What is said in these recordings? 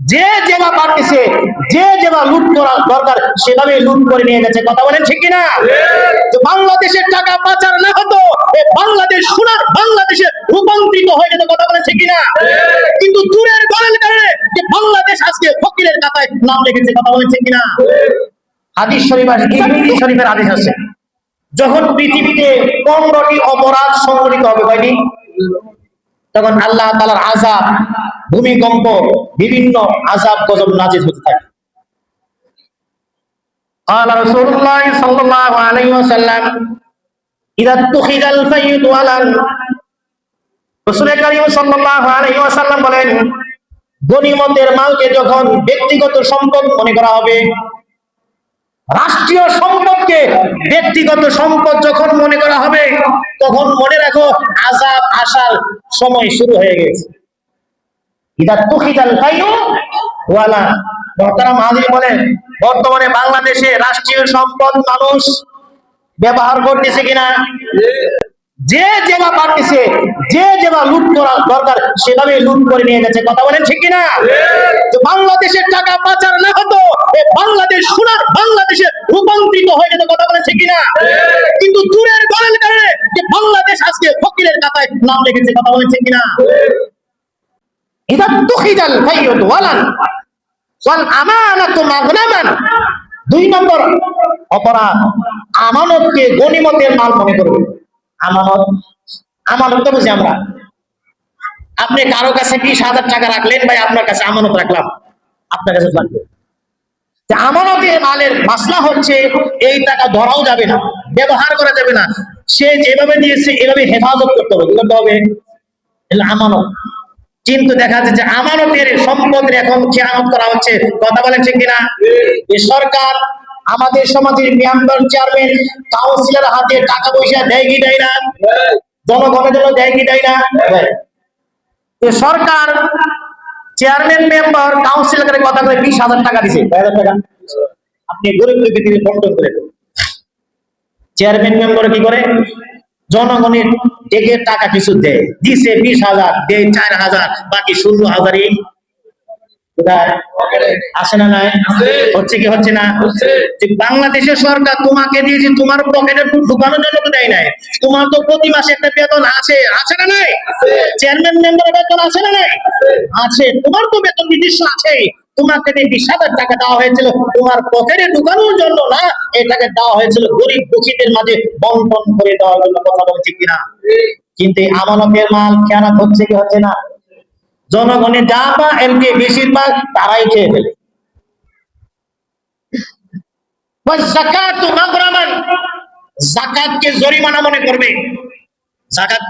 যে যেবা পারতেছে যে যেবা লুট করা দরকার সেভাবে লুট করে নিয়ে গেছে। কথা বলেন ঠিক কিনা? বাংলাদেশের টাকা পাচার না হতো বাংলাদেশ সোনার বাংলাদেশে রূপান্তরিত হয়ে যেত। কথা বলেন ঠিক কিনা? কিন্তু চুরের গলের কারণে যে বাংলাদেশ আজকে ফকিরের কাতায় নাম লেগেছে কথা বলেন ঠিক কিনা? হাদিস শরীফ তিরমিজি শরীফের আদেশ আছে। যখন পৃথিবীতে পনেরোটি অপরাধ সংঘটিত হবে, কয়টি? তখন আল্লাহ তালার আজাব ভূমিকম্প বিভিন্ন আজাব গজব নাজির হতে থাকে قال رسول الله صلى الله عليه وسلم إذا اتخذ الفيض على রসুল করিম সাল্লাল্লাহু আলাইহি ওয়াসাল্লাম বলেন গনিমতের মালকে যখন ব্যক্তিগত সম্পদ মনে করা হবে রাষ্ট্রীয় সম্পদকে ব্যক্তিগত সম্পদ যখন মনে করা হবে, তখন মনে রাখো আজাব, আসার সময় শুরু হয়ে গেছে। ইদা তুখিদাল ফাইউ ওয়ালা। মহতারাম হাজির বলেন, বর্তমানে বাংলাদেশে রাষ্ট্রীয় সম্পদ মানুষ ব্যবহার করতেছে কিনা? যে যেবা পারতেছে যে যেবা লুট করা দরকার সেভাবে লুট করে নিয়ে গেছে। কথা বলেন ঠিক কিনা? বাংলাদেশের টাকা পাচার না হতো বাংলাদেশ সোনার বাংলাদেশে রূপান্তরিত হয়ে যেত। কথা বলেন ঠিক কিনা? কিন্তু চুরের গলের কারণে যে বাংলাদেশ আজকে ফকিরের কাতায় নাম লেগেছে কথা বলেন ঠিক কিনা? ইদা তুখিদাল ফাইয়ুদ ওয়ালান, ওয়াল আমানাতু মাগনামান। দুই নম্বর অপরাধ, আমানতকে গনিমতের মাল মনে করবে। আমানত আমানত তো বুঝি আমরা। আপনি কারও কাছে বিশ হাজার টাকা রাখলেন ভাই আপনার কাছে আমানত রাখলাম। আপনার কাছে যে আমানতের মালের মাসলা হচ্ছে এই টাকা ধরাও যাবে না ব্যবহার করা যাবে না। সে যেভাবে দিয়েছে এভাবে হেফাজত করতে হবে। করতে হবে? আমানত। কিন্তু দেখা যাচ্ছে যে আমানতের সম্পদের এখন খেয়ানত করা হচ্ছে। কথা বলেন ঠিক কিনা? সরকার আমাদের সমাজের মেম্বার চেয়ারম্যান কাউন্সিলর হাতে টাকা পয়সা দেয় কি দেয় না? জনগণের জন্য দেয় কি দেয় না? সরকার চেয়ারম্যান মেম্বার কাউন্সিলরের কথা করে বিশ হাজার টাকা দিছে। টাকা? আপনি গরিব দিকে বন্টন করে দেন। চেয়ারম্যান মেম্বার কি করে? জনগণের ডেকে টাকা কিছু দেয়। দিছে বিশ হাজার দেয় চার হাজার বাকি ষোলো হাজারই? তোমার পকেটে ঢুকানোর জন্য না নাই? চেয়ারম্যান মেম্বারের বেতন আছে না নাই? আছে। তোমার তো বেতন নির্দিষ্ট আছে। তোমাকে যে বিশ হাজার টাকা দেওয়া হয়েছিল গরিব দুঃখীদের মাঝে বন্টন করে দেওয়ার জন্য কথা বলছি কিনা? কিন্তু আমানতের মাল খেয়ানত হচ্ছে কি হচ্ছে না? জনগণের যা পা এমকে বেশিরভাগ তারাই খেয়ে ফেলে। জরিমানা মনে করবে। জাকাত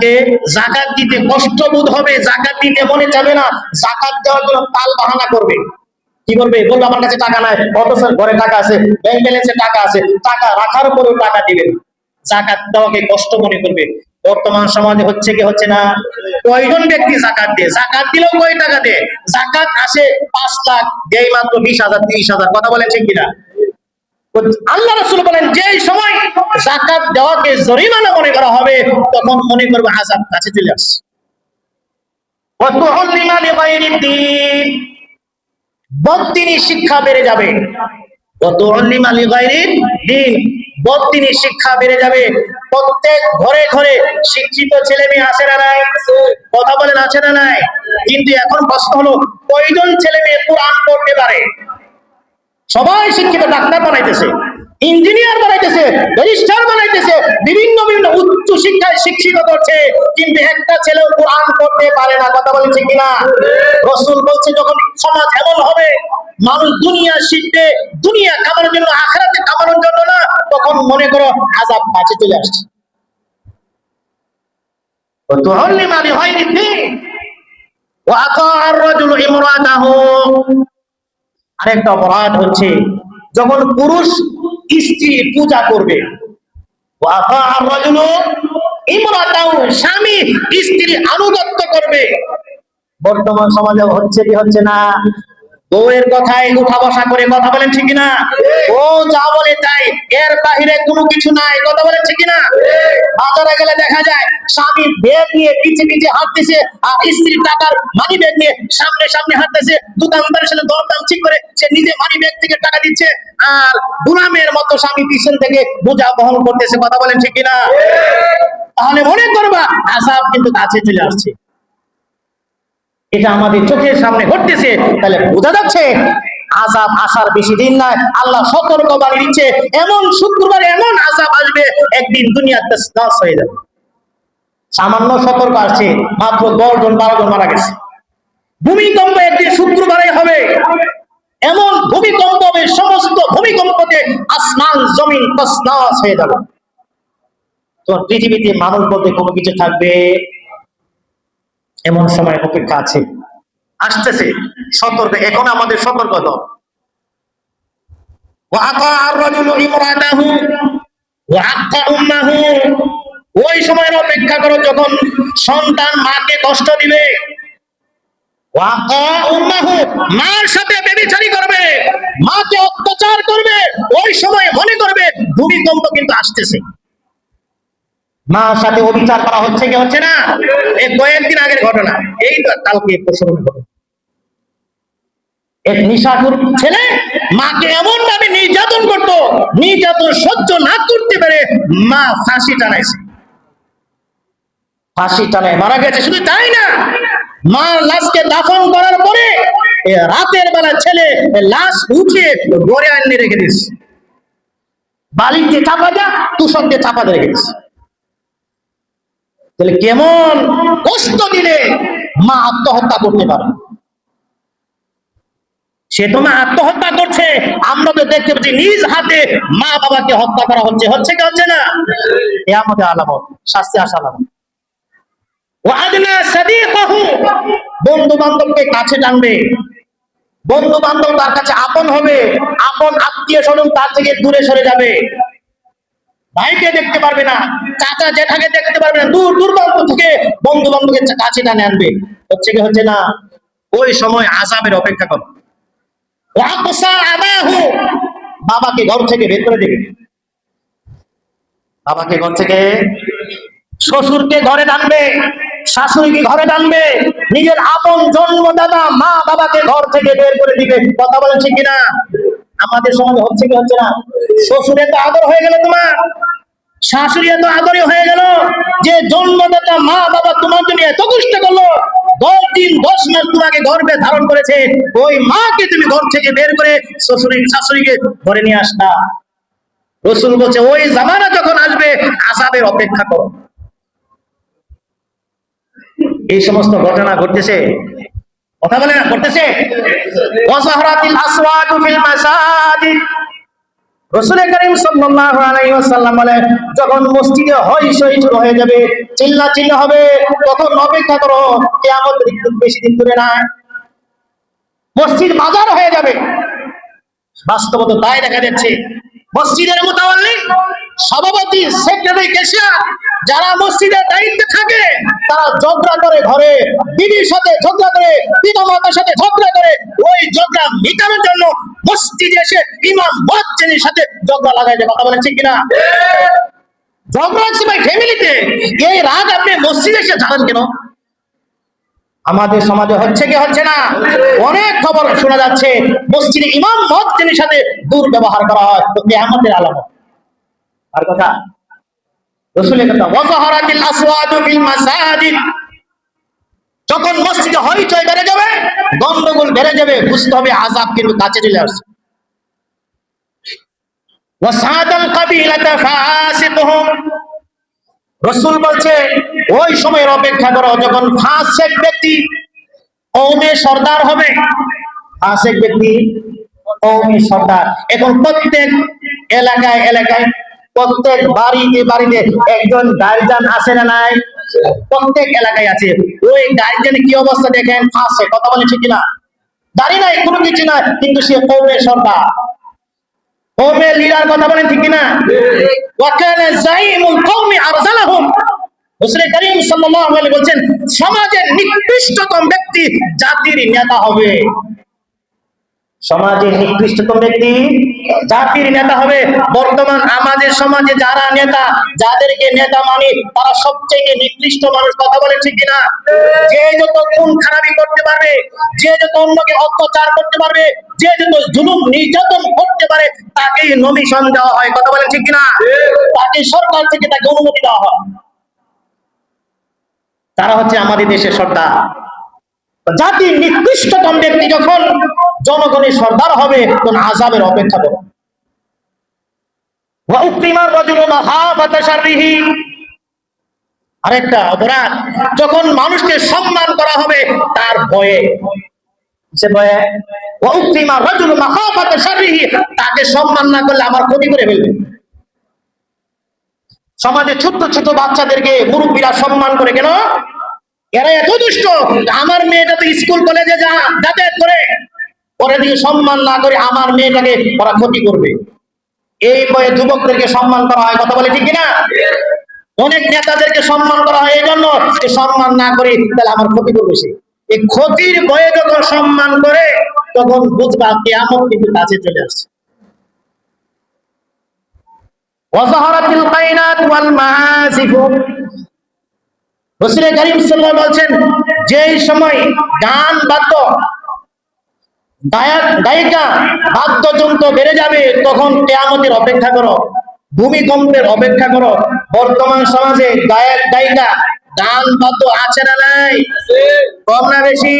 কষ্ট বোধ হবে দিতে মনে যাবে না দেওয়ার জন্য তাল বাহানা করবে। কি আমার কাছে টাকা নাই ঘরে টাকা আছে টাকা আছে, টাকা রাখার টাকা দিবে। জাকাত দেওয়াকে কষ্ট মনে করবে। বর্তমান সমাজে হচ্ছে কি, হচ্ছে না? কয়জন ব্যক্তি জাকাত দেয়? জাকাত দিলেও কয় টাকা দেয়? জাকাত আসে পাঁচ লাখ, দেয় মাত্র বিশ হাজার, তিরিশ হাজার। কথা বলেন ঠিক কিনা? আল্লাহ রাসূল বলেন যে সময় জাকাত দেওয়াকে জরিমানা মনে করা হবে, তখন মনে করবে কাছে চলে শিক্ষা বেড়ে যাবে। ওয়াতুল্লিমা লিগাইরিদ্দিন শিক্ষা বেড়ে যাবে। প্রত্যেক ঘরে ঘরে শিক্ষিত ছেলে মেয়ে আছে না নাই? কথা বলেন আছে না নাই? কিন্তু এখন প্রশ্ন হলো, কয়জন ছেলে মেয়ে কোরআন পড়তে পারে? সবাই শিক্ষিত, ডাক্তার বানাইতেছে, ইঞ্জিনিয়ার বানাইতেছে, ব্যারিস্টার বানাইতেছে, বিভিন্ন বিভিন্ন উচ্চ শিক্ষায় শিক্ষিত করছে, কিন্তু একটা ছেলেও কোরআন পড়তে পারে না। কথা বলছে কিনা? রসুল বলছে, যখন সমাজ এমন হবে, মানুষ দুনিয়া শিখবে, দুনিয়া কামানোর জন্য, আখেরাতে কামানোর জন্য না তখন মনে করো আজাব কাছে চলে আসছে। আরেকটা অপরাধ হচ্ছে, যখন পুরুষ স্ত্রী পূজা করবে স্ত্রী আনুগত্য করবে। বর্তমান সমাজে হচ্ছে কি হচ্ছে না? বউয়ের কথায় উঠা বসা করে কথা বলেন ঠিক না ও যা বলে তাই এর বাহিরে কোনো কিছু নাই কথা বলেন ঠিক না বাজারে গেলে দেখা যায় স্বামী ব্যাগ নিয়ে পিছে পিছে হাঁটতেছে আর স্ত্রী টাকার মানি ব্যাগ নিয়ে সামনে সামনে হাঁটতেছে। দোকানদারের সাথে দরদাম ঠিক করে সে নিজে মানি ব্যাগ থেকে টাকা দিচ্ছে আর গুলামের মতো স্বামী পিছন থেকে বোঝা বহন করতেছে কথা বলেন ঠিক না তাহলে মনে করবা আসাব কিন্তু কাছে চলে আসছে। এটা আমাদের চোখের সামনে ঘটতেছে, তাহলে বোঝা যাচ্ছে আজাব আসার বেশি দিন নাই আল্লাহ সতর্ক বাণী দিচ্ছে, এমন শুক্রবারে এমন আজাব আসবে, একদিন দুনিয়াতে নাশ হয়ে যাবে। সামান্য সতর্ক আসছে, মাত্র দশ জন বারো জন মারা গেছে। ভূমিকম্প একদিন শুক্রবারে হবে। এমন ভূমিকম্প হবে সমস্ত ভূমিকম্পতে আসমান, জমিন তসনাস হয়ে যাবে। তো পৃথিবীতে মানুষ বলতে কোনো কিছু থাকবে? এমন সময় অপেক্ষা আছে। আসতেছে। সতর্ক, এখন আমাদের সতর্ক ওই সময়ের অপেক্ষা করো যখন সন্তান মাকে কষ্ট দিবে। মার সাথে বেবিচারি করবে, মাকে অত্যাচার করবে, ওই সময় মনে করবে। ভূমিকম্প কিন্তু আসতেছে। মার সাথে অবিচার করা হচ্ছে কি হচ্ছে না? এই কয়েকদিন আগের ঘটনা। এই তো কালকে ছেলে মাকে এমন ভাবে নির্যাতন করতো, নির্যাতন সহ্য না করতে পেরে মা ফাঁসি টানাইছে। ফাঁসি টানায় মারা গেছে, শুধু তাই না, মা লাশকে দাফন করার পরে রাতের বেলা ছেলে লাশ উঠিয়ে গড়ে আনিয়ে রেখে দিস বালিতে চাপা যা তুষক চাপা রেখে দিস তাহলে কেমন কষ্ট দিলে মা আত্মহত্যা করতে পারে? সে তো মা আত্মহত্যা করছে। আমরা তো দেখতে পাচ্ছি নিজ হাতে মা বাবাকে হত্যা করা হচ্ছে। হচ্ছে কি হচ্ছে না? এ আমাদের আলামত, শাস্তি আসা আলামত। বন্ধু বান্ধবকে কাছে টানবে। বন্ধু বান্ধব তার কাছে আপন হবে। আপন আত্মীয় স্বজন তার থেকে দূরে সরে যাবে। ভাইকে দেখতে পারবে না, চাচা জেঠাকে দেখতে পারবে না, দূর দূরান্ত থেকে বন্ধু বান্ধবকে কাছে টানে আনবে। হচ্ছে কি হচ্ছে না, ওই সময় আজাবের অপেক্ষা করো। বাবাকে ঘর থেকে বের করে দেবে। বাবাকে ঘর থেকে শ্বশুরকে ঘরে টানবে, শাশুড়িকে ঘরে টানবে, নিজের আপন জন্মদাতা মা বাবাকে ঘর থেকে বের করে দিবে। কথা বলেছে কিনা? আমাদের সমাজে হচ্ছে কি হচ্ছে না? শ্বশুরে তো আদর হয়ে গেল তোমার। শাশুড়ি এত আদরই হয়ে গেল। যে জন্মদাতা মা বাবা তোমার জন্য এত কষ্ট করল, দশ দিন, দশ মাস তোমাকে গর্বে ধারণ করেছে। ওই মাকে তুমি ঘর থেকে বের করে শ্বশুরি শাশুড়িকে ঘরে নিয়ে আসতা। রসুল বলছে, ওই জামানা যখন আসবে আসাদের অপেক্ষা করো। এই সমস্ত ঘটনা ঘটতেছে। কথা বলে না আসওয়াতু ফিল বলে, যখন মসজিদে হই সই হয়ে যাবে, চিল্লা চিল্লা হবে, তখন অপেক্ষা করো কিয়ামতের একটু বেশি দিন দূরে না। মসজিদ বাজার হয়ে যাবে। বাস্তবতা তাই দেখা যাচ্ছে। মসজিদের মোতাবল্লি সভাপতি সেক্রেটারি কেশিয়ার যারা মসজিদের দায়িত্বে থাকে তারা ঝগড়া করে ঘরে বিবির সাথে ঝগড়া করে পিতা মাতার সাথে ঝগড়া করে ওই ঝগড়া মিটানোর জন্য মসজিদে এসে ইমাম মুয়াজ্জিনের সাথে ঝগড়া লাগাই যায় কথা বলেন ঠিক কিনা? ঝগড়া হচ্ছে ভাই ফ্যামিলিতে এই রাগ আপনি মসজিদে এসে জানেন কেন? আমাদের সমাজে হচ্ছে কি, হচ্ছে না? অনেক খবর শোনা যাচ্ছে, মসজিদে ইমাম মহাজ্জিনের সাথে দুর্ব্যবহার করা হয়, তো আমাদের আলামত। আর কথা, রসুলের কথা, ওয়াজাহারাতিল আসওয়াদু ফিল মাসাজিদ। যখন মসজিদে হইচই বেড়ে যাবে, গন্ডগোল বেড়ে যাবে, বুঝতে হবে আযাব কিন্তু কাছে চলে আসছে। ওয়াসাদাল কাবিলাতা ফাসিকুহুম। রসুল বলছে, ওই সময়ের অপেক্ষা করো, যখন ফাঁসেক ব্যক্তি কৌমে সর্দার হবে, ফাঁসেক ব্যক্তি কৌমে সর্দার। এখন প্রত্যেক এলাকায় এলাকায় প্রত্যেক বাড়িতে বাড়িতে একজন গার্জিয়ান আছে না নাই? প্রত্যেক এলাকায় আছে। ওই গার্জিয়ান কি অবস্থা দেখেন? ফাঁসে কথা বলেছে কিনা? না দাঁড়ি নাই, কোনো কিছু না কিন্তু সে কৌমে সর্দার। কৌমের লিডার কথা বলেন ঠিক না ওয়াকানা জাইমুল কওমি আরজালাহুম হুসরে করিম সাল্লাল্লাহু আলাইহি বলছেন, সমাজের নিকৃষ্টতম ব্যক্তি জাতির নেতা হবে। সমাজের নিকৃষ্টতম ব্যক্তি। জাতির নেতা হবে বর্তমান আমাদের সমাজে যারা নেতা, যাদেরকে নেতা মানি তারা সবচেয়ে নিকৃষ্ট মানুষ, কথা বলে ঠিক কিনা? যে যত খুন খারাপি করতে পারবে, যে যত অন্যকে অত্যাচার করতে পারবে, যে যত জুলুম, নির্যাতন করতে পারে, তাকেই নমিশন দেওয়া হয়, কথা বলে ঠিক কিনা? তাকে সরকার থেকে তাকে অনুমতি দেওয়া হয়। তারা হচ্ছে আমাদের দেশের সর্দার। জাতির নিকৃষ্টতম ব্যক্তি যখন জনগণের সর্দার হবে, তখন আজাবের অপেক্ষা করো। ওয়াউকিমার রাজুলু মাহাবাতা শাররিহি। আরেকটা অপরাধ, যখন মানুষকে সম্মান করা হবে, তার ভয়ে। ভয়ে তাকে সম্মান না করলে আমার ক্ষতি করে ফেলবে। সমাজে ছোট্ট ছোট বাচ্চাদেরকে মুরব্বীরা সম্মান করে কেন? এরা এত দুষ্ট, আমার মেয়েটা তো স্কুল কলেজে যা যাতায়াত করে ওরা দিকে সম্মান না করে আমার মেয়েটাকে ওরা ক্ষতি করবে। এই বয়ে যুবকদেরকে সম্মান করা হয়, কথা বলে ঠিক কিনা? অনেক নেতাদেরকে সম্মান করা হয়, এই জন্য সম্মান না করে, তাহলে আমার ক্ষতি করবে সে। এই ক্ষতির বয়ে যখন সম্মান করে, তখন বুঝবা কেয়ামত কিন্তু কাছে চলে আসছে। ওয়াজাহারাতিল কায়নাত ওয়াল মাআসিফু রসুল করিম বলছেন সময় গান বাদ্য, গায়ক, গায়িকা বাদ্যযন্ত্র বেড়ে যাবে, তখন কেয়ামতের অপেক্ষা করো, ভূমিকম্পের অপেক্ষা করো। বর্তমান সমাজে গায়ক, গায়িকা গান বাদ্য আছে না নাই? কম না বেশি?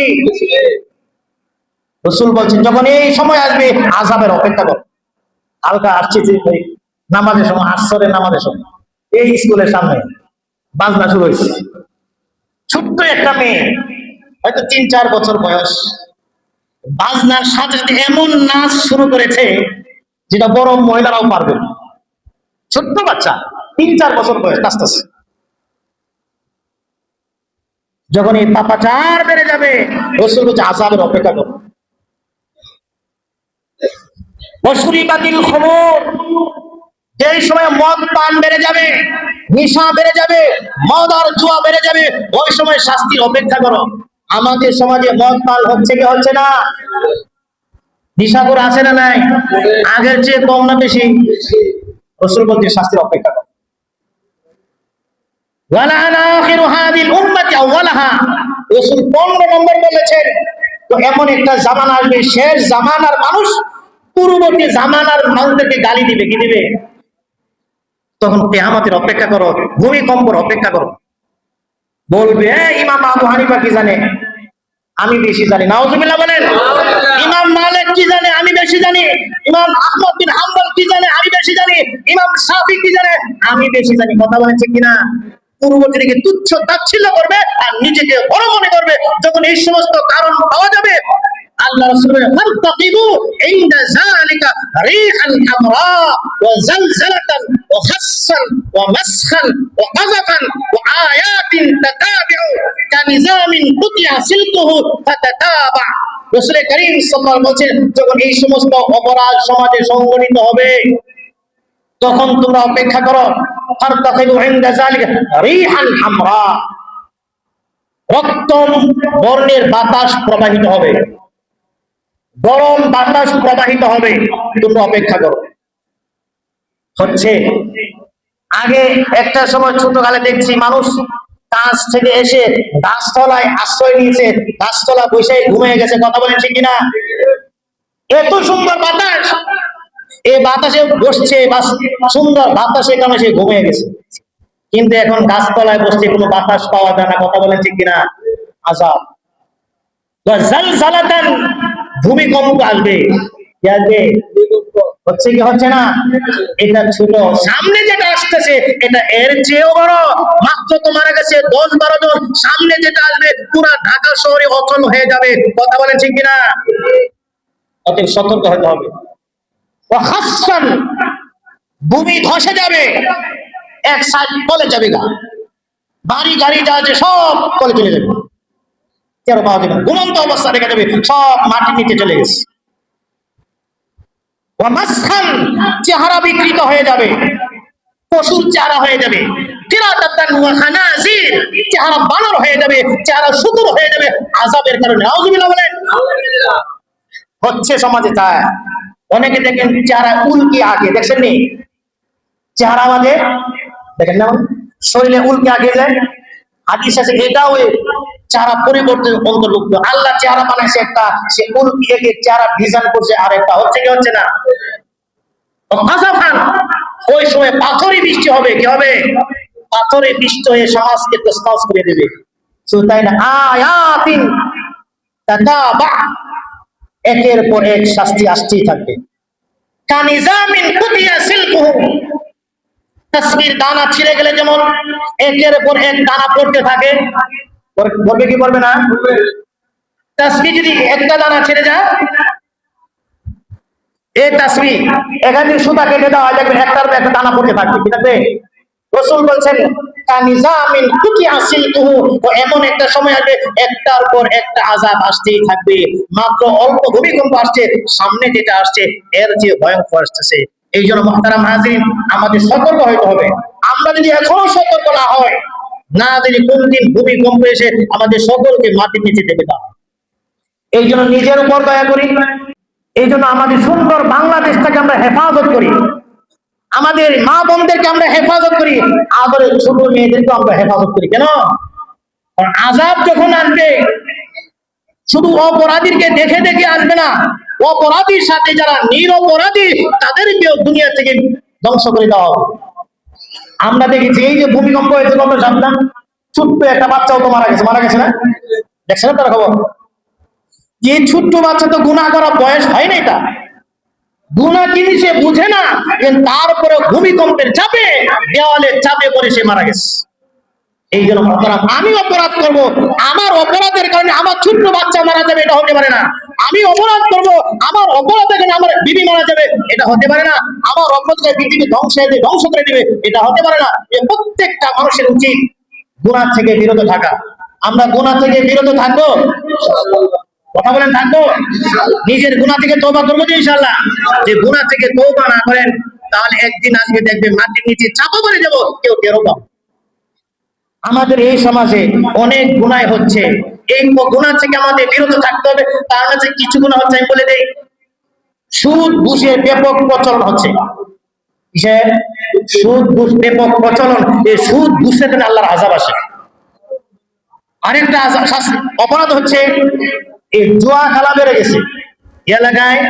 রসুল বলছেন, যখন এই সময় আসবে আজাবের অপেক্ষা করো। হালকা আসছে নামাজের সময়, আসরের নামাজের সময়। এই স্কুলের সামনে বাজনা শুরু হয়েছে। ছোট্ট একটা মেয়ে, হয়তো তিন, চার বছর বয়স। বাজনার সাথে এমন নাচ শুরু করেছে যেটা বড় মহিলারাও পারবে। ছোট্ট বাচ্চা, তিন, চার বছর বয়স, নাচতেছে। যখন এই পাপাচার বেড়ে যাবে, রসুল হচ্ছে আজাবের অপেক্ষা করো। বসুরি বাতিল খবর যেই সময় মদ পান বেড়ে যাবে, নিশা বেড়ে যাবে, মদ আর জুয়া বেড়ে যাবে, ওই সময় শাস্তির অপেক্ষা করো। আমাদের সমাজে মদ পান হচ্ছে কি হচ্ছে না? নিশাপুর আছে না নাই? আগের চেয়ে কম না বেশি? রসুল বলতে শাস্তির অপেক্ষা করো। রাসূল 15 নম্বর বলেছেন, তো এমন একটা জামানা আসবে, শেষ জামানার মানুষ পূর্ববর্তী জামানার মানুষদেরকে গালি দিবে, কি দিবে? তখন কেয়ামতের অপেক্ষা করো ভূমিকম্পর অপেক্ষা করো। বলবে ইমাম আবু হানিফা কি জানে? আমি বেশি জানি। নাউজুবিল্লাহ বলেন। ইমাম মালিক কি জানে? আমি বেশি জানি। ইমাম আহমদ বিন হাম্বল কি জানে? আমি বেশি জানি। ইমাম শাফি কি জানে? আমি বেশি জানি। কথা বলেছে কিনা? পূর্ববর্তীকে তুচ্ছ তাচ্ছিল্য করবে আর নিজেকে বড় মনে করবে। যখন এই সমস্ত কারণ পাওয়া যাবে আল্লাহ রাসূল বলেন ফারতাকিবু ইনদা যালিকা রিহান হামরা ওয়া জালজালাতান ওয়া খাসসান ওয়া মাসখান ওয়া কাযাফান ওয়া আয়াতিন তাতাবিউ কানিজামিন কুতিয়া সিলকুহু ফাতাতাবা রাসূল করিম সাল্লাল্লাহু বলছেন, যখন এই সমস্ত অপরাধ সমাজে সংগঠিত হবে, তখন তোমরা অপেক্ষা করো, ফারতাকিবু ইনদা যালিকা রিহান হামরা রক্তম বর্ণের বাতাস প্রবাহিত হবে। গরম বাতাস প্রবাহিত হবে। তোমরা অপেক্ষা করো। হচ্ছে, আগে একটা সময় ছোটকালে দেখছি মানুষ কাজ থেকে এসে গাছতলায় আশ্রয় নিয়েছে, গাছতলা বসে ঘুমিয়ে গেছে। কথা ঠিক কিনা? এত সুন্দর বাতাস! এই বাতাসে বসছে বাস সুন্দর বাতাসে কারণে সে ঘুমিয়ে গেছে? কিন্তু এখন গাছতলায় বসছে কোনো বাতাস পাওয়া যায় না। কথা বলেন ঠিক কিনা? আজাব। ভূমিকম্প আসবে। আসবে? হচ্ছে কি হচ্ছে না? এটা ছোট সামনে যেটা আসতেছে এটা এর চেয়েও বড়। মাত্র তো মারা গেছে দশ বারো জন। সামনে যেটা আসবে পুরা ঢাকা শহরে অচল হয়ে যাবে। কথা বলেন ঠিক কিনা? অতএব সতর্ক হতে হবে। ভূমি ধসে যাবে। এক সাইড কলে যাবে গা। বাড়ি গাড়ি যা আছে সব কলে চলে যাবে। কেন পাওয়া যাবে। ঘুমন্ত অবস্থা দেখা যাবে সব মাটির নিচে চলে গেছে। চেহারা বিকৃত হয়ে যাবে পশুর চেহারা হয়ে যাবে চেহারা বানর হয়ে যাবে চেহারা শুকুর হয়ে যাবে আযাবের কারণে। বলেন। হচ্ছে সমাজে তাই অনেকে দেখেন চেহারা উল্কি আগে দেখছেন নি? চেহারা আমাদের দেখেন না? শরীরে উল্কে আগে যায়। হাদিস আছে এটাও চেহারা পরিবর্তন অন্তর্ভুক্ত। আল্লাহ চেহারা বানাইছে একটা, সে এগে চেহারা ডিজাইন করছে আর একটা। হচ্ছে কি, হচ্ছে না? ওই সময় পাথরই বৃষ্টি হবে, কি হবে? পাথরে হয়ে সমাজকে করে দেবে। তাই না আয়াতিন একের পর এক শাস্তি আসতেই থাকবে। কানিজামিন কুতিয়া সিলকুহু। তাসবির দানা ছিঁড়ে গেলে যেমন একের পর এক দানা পড়তে থাকে পড়বে কি পড়বে না? তাসবি যদি একটা দানা ছেড়ে যায়? এই তাসবি এখান থেকে সুতা কেটে দেওয়া দেখবেন একটার পর একটা দানা পড়তে থাকবে ঠিক আছে? রসুল বলছেন কানিজামিন কুতি আসিল তুহু ও এমন একটা সময় আসবে একটার পর একটা আজাব আসতেই থাকবে। মাত্র অল্প ভূমিকম্প আসছে সামনে যেটা আসছে এর যে ভয়ঙ্কর আসতেছে। এই জন্য মহতারাম হাজির আমাদের সতর্ক হইতে হবে। আমরা যদি এখনও সতর্ক না হয় না যদি কোন দিন ভূমিকম্প এসে আমাদের সকলকে মাটির নিচে দেবে না এই জন্য নিজের উপর দয়া করি। এই জন্য আমাদের সুন্দর বাংলাদেশটাকে আমরা হেফাজত করি। আমাদের মা বোনদেরকে আমরা হেফাজত করি। আদরের ছোট মেয়েদেরকে আমরা হেফাজত করি। কেন? আজাব যখন আসবে, শুধু অপরাধীকে দেখে দেখে আসবে না, অপরাধীর সাথে যারা নিরপরাধী, তাদেরকেও দুনিয়া থেকে ধ্বংস করে দেওয়া হবে আমরা দেখেছি, এই যে ভূমিকম্প হয়েছে কত জানতাম, ছোট্ট একটা বাচ্চাও তো মারা গেছে মারা গেছে না? দেখছে না তারা খবর? যে ছোট্ট বাচ্চা তো গুণা করার বয়স হয় না এটা। গুণা জিনিস সে বুঝে না তারপরে ভূমিকম্পের চাপে, দেওয়ালের চাপে পরে সে মারা গেছে। এই জন্য মহতারাম, আমি অপরাধ করব। আমার অপরাধের কারণে আমার ছোট্ট বাচ্চা মারা যাবে এটা হতে পারে না। আমি অপরাধ করব আমার অপরাধের কারণে আমার বিবি মারা যাবে এটা হতে পারে না। আমার অপরাধের পৃথিবী ধ্বংস হয়ে ধ্বংস করে দিবে এটা হতে পারে না। প্রত্যেকটা মানুষের উচিত গুণা থেকে বিরত থাকা। আমরা গুণা থেকে বিরত থাকব? কথা বলেন থাকব? নিজের গুণা থেকে তৌবা করব তো ইনশাল্লাহ যে গুণা থেকে তৌবা না করেন তাহলে একদিন আসবে দেখবে মাটির নিচে চাপা পড়ে দেবো কেউ পাবো আমাদের এই সমাজে অনেক গুণায় হচ্ছে। এই গুণা থেকে আমাদের বিরত থাকতে হবে। তার মাঝে কিছু গুণা হচ্ছে, আমি বলে দেই, সুদ, ঘুষের ব্যাপক প্রচলন হচ্ছে। সুদ, ঘুষ, ব্যাপক প্রচলন। এই সুদ, ঘুষের জন্য আল্লাহর আজাব আসে। আরেকটা অপরাধ হচ্ছে, এই জুয়া খেলা বেড়ে গেছে। এলাকায়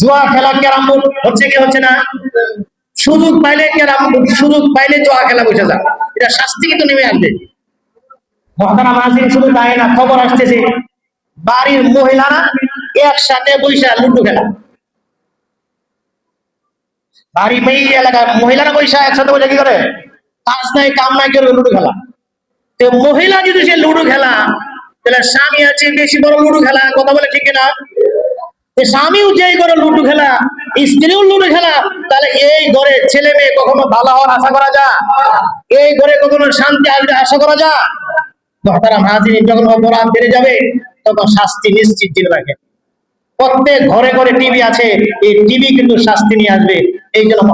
জুয়া খেলা ক্যারাম হচ্ছে কি হচ্ছে না? সুযোগ পাইলে ক্যারাম সুযোগ পাইলে জুয়া খেলা বসে যায়। এটা শাস্তি কিন্তু নেমে আসবে। মহতারাম হাজির শুধু তাই না, খবর আসতেছে, বাড়ির মহিলারা একসাথে বৈশা লুডু খেলা। বাড়ি মেয়ে এলাকার মহিলারা বৈশা একসাথে বসে কি করে? কাজ নাই, কাম নাই করে লুডু খেলা। মহিলা যদি সে লুডো খেলা, তাহলে স্বামী আছে, বেশি বড় লুডো খেলা, কথা বলে ঠিক না স্বামীও যেই ঘরে লুটু খেলা, স্ত্রীও লুটু খেলা, তাহলে এই ঘরে ছেলে মেয়ে কখনো ভালো হওয়ার আশা করা যা এই ঘরে কখনো শান্তি আসবে আশা করা যা তারা হাজির যখন অপরাধ বেড়ে যাবে, তখন শাস্তি নিশ্চিত জেনে রাখে। প্রত্যেক ঘরে ঘরে টিভি আছে, এই টিভি কিন্তু শাস্তি নিয়ে আসবে। এই জন্য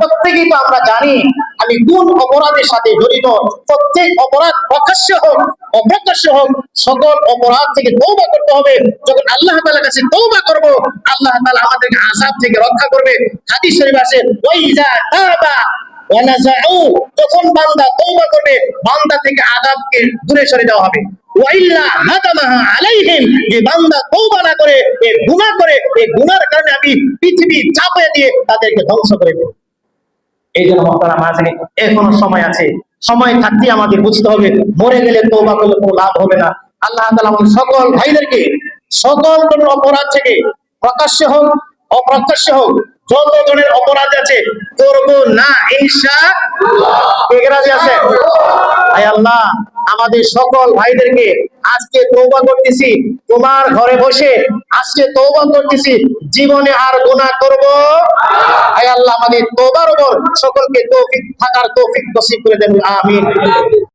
প্রত্যেকেই তো আমরা জানি, আমি কোন অপরাধের সাথে জড়িত, প্রত্যেক অপরাধ প্রকাশ্য হোক, অপ্রকাশ্য হোক, সকল অপরাধ থেকে তৌবা করতে হবে। যখন আল্লাহ তাআলার কাছে তৌবা করব, আল্লাহ তাআলা আমাদেরকে আযাব থেকে রক্ষা করবে। হাদিস শরীফ আছে, ওয়াইজা তাবা যখন বান্দা তওবা করবে, বান্দা থেকে আযাবকে দূরে সরে দেওয়া হবে। ধ্বংস করে এই সময় আছে। সময় আমাদের বুঝতে হবে, মরে গেলে তওবা করলে কোনো লাভ হবে না। আল্লাহ আমাদের সকল ভাইদেরকে, সকল ধরনের অপরাধ থেকে প্রকাশ্য হোক অপ্রকাশ্য হোক যত অপরাধ আছে, করব না, ইনশা কে কে আছে? আয় আল্লাহ, আমাদের সকল ভাইদেরকে আজকে তৌবা করতেছি। তোমার ঘরে বসে আজকে তৌবা করতেছি। জীবনে আর গুনাহ করব আয় আল্লাহ, আমাদের তৌবার উপর সকলকে তৌফিক, থাকার তৌফিক নসিব করে দেন। আমিন।